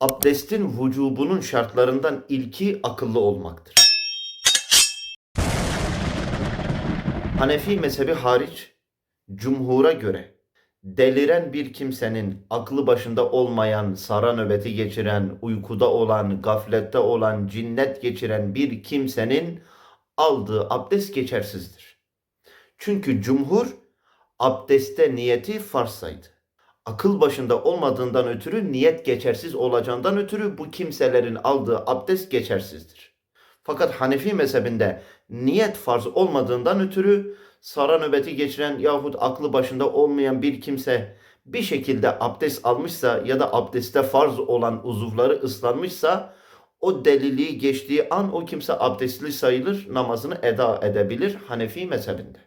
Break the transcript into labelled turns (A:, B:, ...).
A: Abdestin vücubunun şartlarından ilki akıllı olmaktır. Hanefi mezhebi hariç cumhura göre deliren bir kimsenin aklı başında olmayan, sara nöbeti geçiren, uykuda olan, gaflette olan, cinnet geçiren bir kimsenin aldığı abdest geçersizdir. Çünkü cumhur abdeste niyeti farz saydı. Akıl başında olmadığından ötürü niyet geçersiz olacağından ötürü bu kimselerin aldığı abdest geçersizdir. Fakat Hanefi mezhebinde niyet farz olmadığından ötürü sara nöbeti geçiren yahut aklı başında olmayan bir kimse bir şekilde abdest almışsa ya da abdeste farz olan uzuvları ıslanmışsa o deliliği geçtiği an o kimse abdestli sayılır, namazını eda edebilir Hanefi mezhebinde.